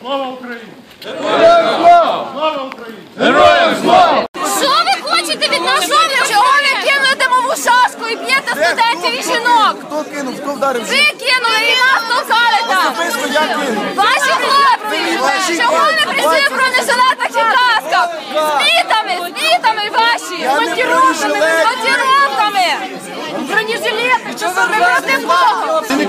Слава Україні! Героям Слава Україні! Що ви хочете від нас? Що? Чого ви кинули димову шашку і б'єте студентів і жінок? Хто кинув? Хто вдарив? Ви кинули і нас толкали там. Особисто я кинув. Ваші хлопці! Чого не хлопці, прийшли в бачите? бронежилетах і касках? З бітами, з бітами ваші! Я не Монтіровками, з бронежилет. монтіровками! Бронежилети, що ви проти Бога? Против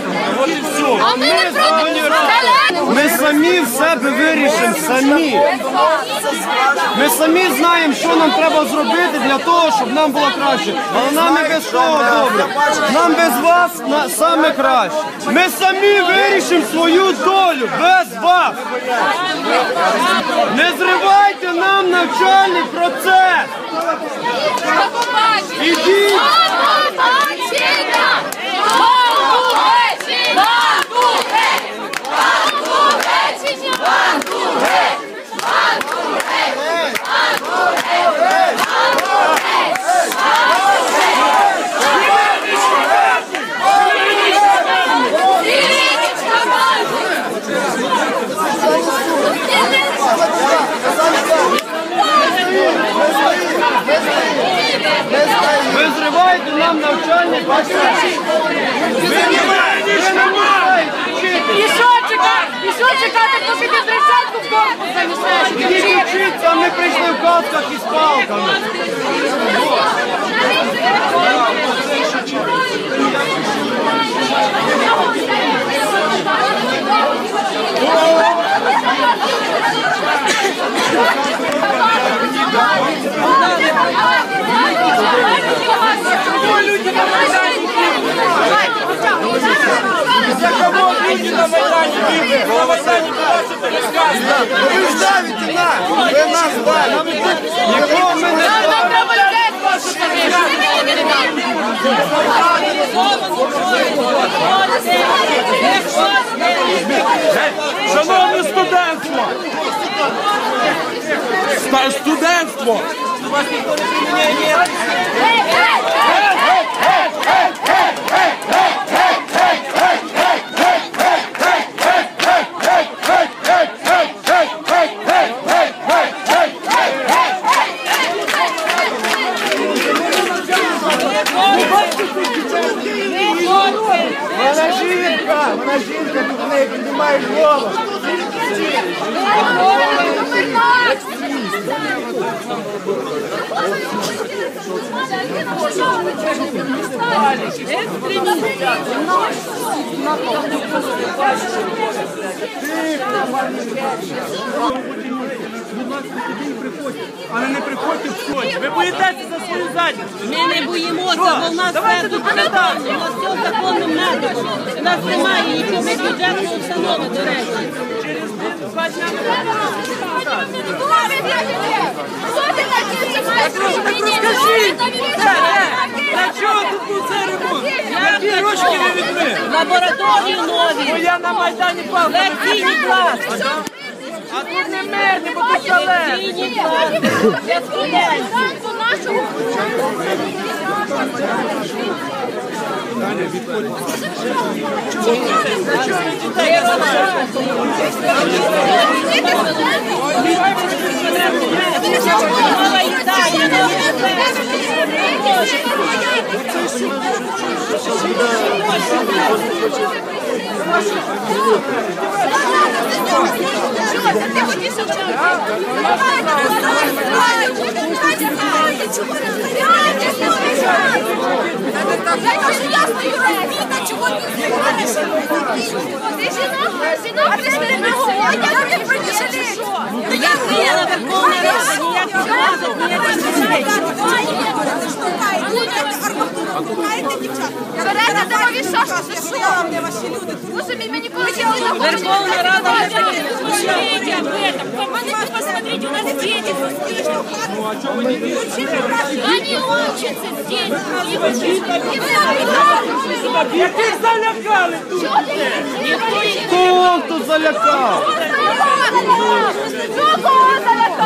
коллеги. Вот и все. А ми не проти! Ми самі в себе вирішимо, самі. Ми самі знаємо, що нам треба зробити для того, щоб нам було краще. Але нам і без того добре. Нам без вас на- саме краще. Ми самі вирішимо свою долю без вас. Не зривайте нам навчальний процес. Ідіть. До побачення! До побачення! До побачення! Ви зриваєте нам навчальний процес. Ви не маєте вчити. І що чекати? І що чекати, поки ти тридцятку в корпус занесеш? Ідіть вчитися, а ми прийшли в касках з палками. За кого люди на Майдане били? На Майдане была что-то рассказывала. Ви ж давите нас! Ви нас давите! Нікого ми не Шановне студентство! Студентство! Вона Але не приходьте в сьогодні. Ви боїтеся за свою задницю. Ми не боїмося, бо в нас все тут законно, у нас все законним методом. У нас немає нічого бюджетної установи, до речі. Два дня Для чого тут був цей ремонт? Які ручки ви відмили? Лабораторію Бо я на Майдані пав. лекційні класи, А тут не мирні, бо тут шале. лекційні класи для студентів. Мова Італії, Я вияла Верховна Рада, ніяких класів, ніяких дітей. Берете домові шашки, що? Боже мій, ми ніколи не знаходимо. Верховна Рада Посмотрите об этом. Посмотрите, у нас дети успешны. Они учатся здесь. И учатся. Яких залякали тут? Хто тут залякав?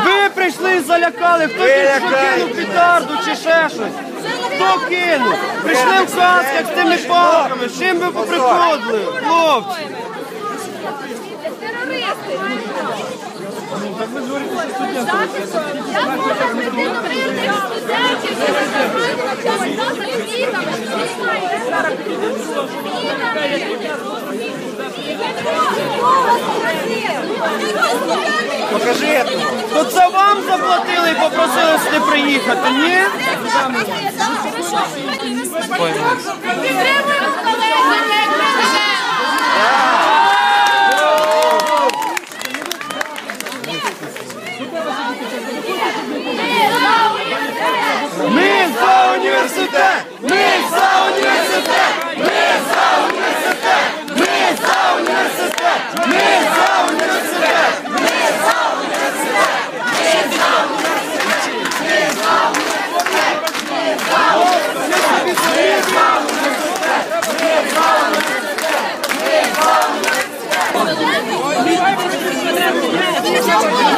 Ви прийшли і залякали, хтось тут кинув петарду чи ще щось. Хто кинув? Прийшли в касках з тими палками, з чим ви поприходили, хлопці? Терористи. Покажи этого. То це вам заплатили і попросили сюди приїхати, ні? Ми за університет! Ми за університет! Ми за університет! Ми за університет! Ми за університет!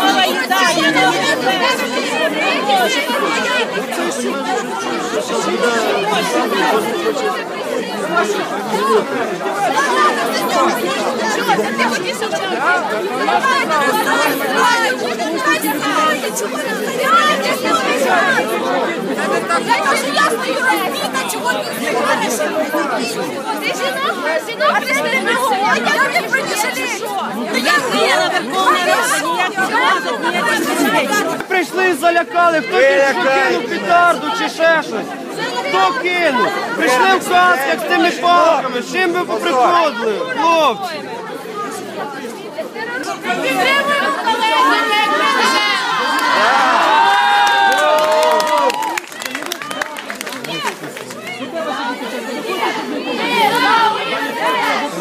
Нова Італія, новий Я вияла Прийшли і залякали, хто що кинув петарду чи ще щось. Хто кинув? Прийшли в касках з тими палками, з чим ви поприходили, хлопці?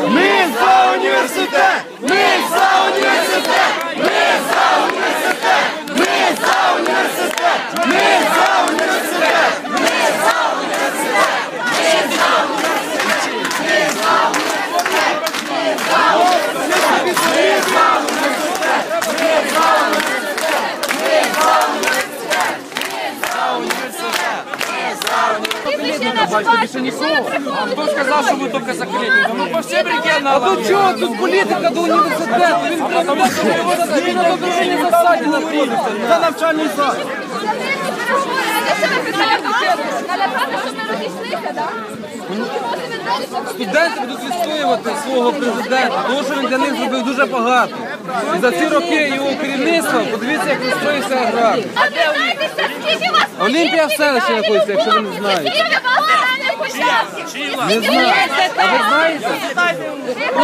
Ми за університет! Ми за університет! Ми за університет! Ми за університет! Ми за університет! Хто сказав, що ви тільки закриті? Ну по всім регіоналам. А тут чого? Тут політика до університету. Він президент, він на дорожній засаді знаходиться. Це навчальний заклад. Налякати, щоб ми розійшлися, так? Студенти будуть відстоювати свого президента, тому що він для них зробив дуже багато. І за ці роки його керівництва, подивіться, як розстроївся аграр. Олімпія в селищі знаходиться, якщо ви не знаєте. Учасників? Не знаю. А ви знаєте?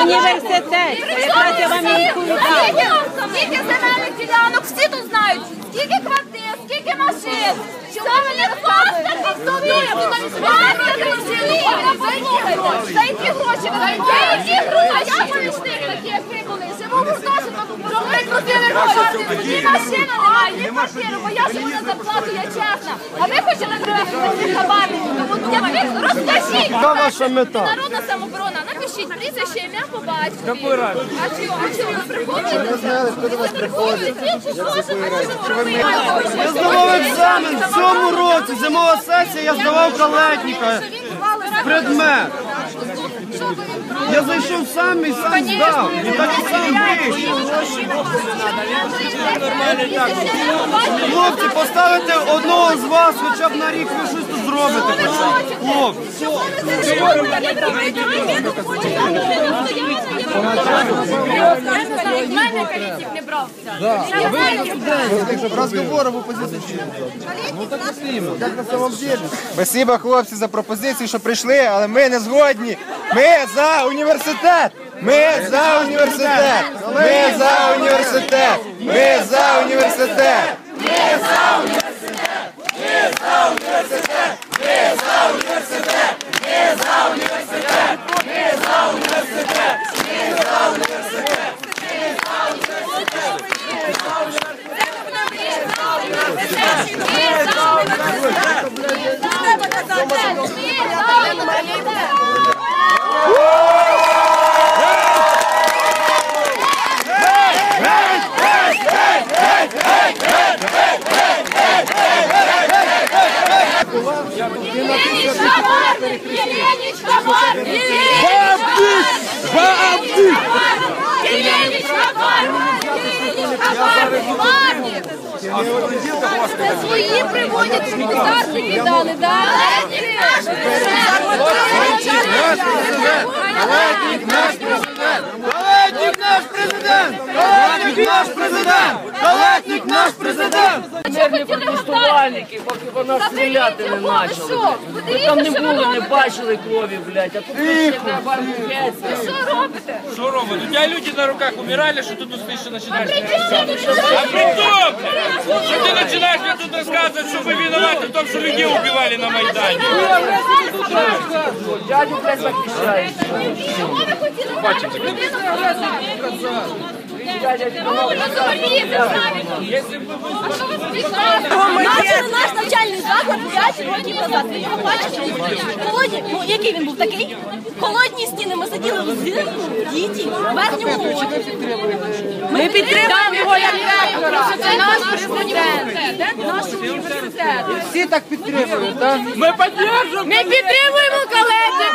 Університет, якраз я вам і відповідаю. Скільки земельних ділянок, всі тут знають. Скільки квартир, скільки машин. Саме не паспорт автомобілів. Паспорт автомобілів. Послухайте, за які гроші ви даєте? За які гроші? А я помічник такий, як ви були. Живу в гуртожитку, щоб гроші. Ні машини немає, ні квартири, бо я живу на зарплату, я чесна. А ви хочете привезти хабарнику. Тому я розкажіть. Яка ваша мета? Народна самооборона, напишіть прізвище, ім'я по батькові. А чого ви приходите? Ми знали, хто до вас приходить. Я здавав екзамен в цьому році, зимова сесія, я здавав калетника. Предмет. Я зайшов сам і сам здав. І так і сам вийшов. Хлопці, поставити одного з вас хоча б на рік ви щось тут зробите. хоча б. Хлопці. В мене калітів не брав. Разговор об оппозиции. Ну так Як на самом деле. Спасибо, хлопці, за пропозицію, що прийшли, але ми за університет! Ми за університет! Ми за університет! Ми за університет! Ми за університет! Ми за університет! Ми за університет! Ми за університет! Наш наш президент! Калетник наш президент! Калетник наш президент! Мирні протестувальники, поки вона стріляти не почали. Ви там не були, не бачили крові, блядь, а тут така бarbukецька. Що робите? Что, Рома, у тебя люди на руках умирали, ты тут начинаешь Причому А при том, том, что людей убивали на Майдане? Дядю, блядь, захищають. Бачили наш навчальний заклад 5 років назад. Ви його бачите? Холодні, ну який він був такий? Холодні стіни. Ми сиділи в взимку, діті, в верхньому одязі. Ми підтримуємо його як ректора. Це наш президент, наш університет. Всі так підтримують, так? Мы поддержим! Ми підтримуємо колектив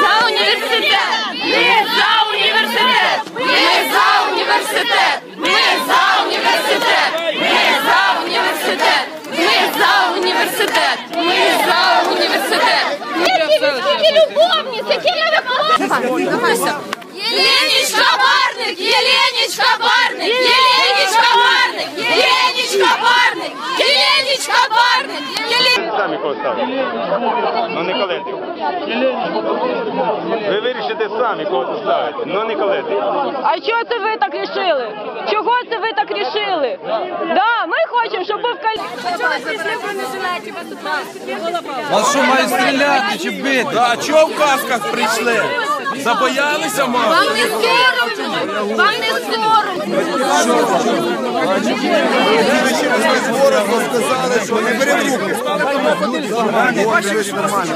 За університет! Ми за університет! Ми за університет! Ми за університет! Ми за університет! Ми за університет! Які любовні, які ми вихованці! Єленічка Барник! Єленічка Барник! Єленічка Барник! Єленічка Барник! Єленічка Барник! Єленічка. Ну не колектив. Ви вирішите самі, кого тут ставити. Ну не колектив. А чого це ви так рішили? Чого це ви так рішили? Да, ми хочемо, щоб був каль... Вас що мають стріляти чи бити? А чого в касках прийшли? Забоялися, мама? Вам не соромно! Вам не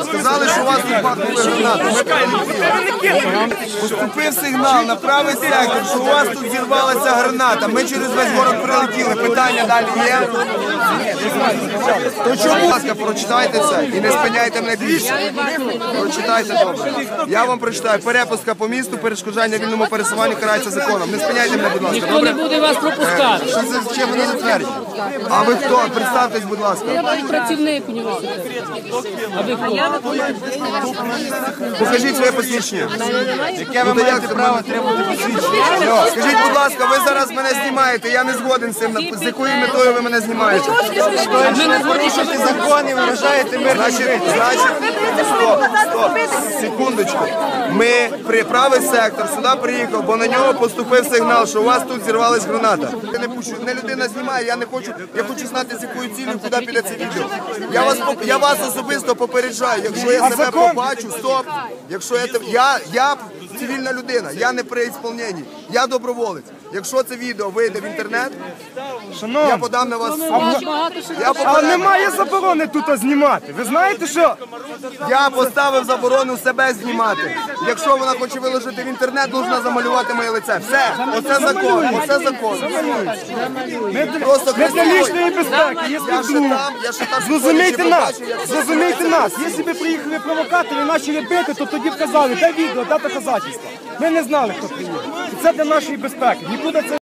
сказали, що у вас тут пахнули гранати. Ми. Поступив сигнал на правий сектор, що у вас тут зірвалася граната. Ми через весь город прилетіли. Питання далі є? То чому? Будь ласка, прочитайте це і не спиняйте мене більше. Прочитайте добре. Я вам прочитаю. Перепустка по місту, перешкоджання вільному пересуванню карається законом. Не спиняйте мене, будь ласка. Ніхто не Добре? буде вас пропускати. Що це чим вони затвердять? А ви хто? Представтесь, будь ласка. Працівник університету. А ви хто? Покажіть своє посвідчення. Яке ви маєте право отримати посвідчення? Скажіть, будь ласка, ви зараз мене знімаєте, я не згоден з цим. З якою метою ви мене знімаєте? Ми не Порушуєте закони, виражаєте мир. Значить, значить, стоп, стоп, секундочку. Ми при правий сектор сюди приїхав, бо на нього поступив сигнал, що у вас тут зірвалась граната. Я не пущу, не людина знімає, я не хочу, я хочу знати, з якою цілею, куди піде це відео. Я вас, я вас особисто попереджаю, якщо я себе побачу, стоп, якщо я, я, я цивільна людина, я не при ісполненні, я доброволець. Якщо це відео вийде в інтернет, я подам на вас суд. Я А попереджу. немає заборони тут знімати. Ви знаєте що? Я поставив заборону себе знімати. Якщо вона хоче виложити в інтернет, должна замалювати моє лице. Все, оце закон, оце закон. Просто Ми для лічної безпеки, Я ще там, я ще там Зрозумійте ще нас, як зрозумійте нас. Якщо б приїхали провокатори і почали бити, то тоді б казали, де відео, де доказательства. Ми не знали, хто приїде. Це для нашої безпеки. Нікуди це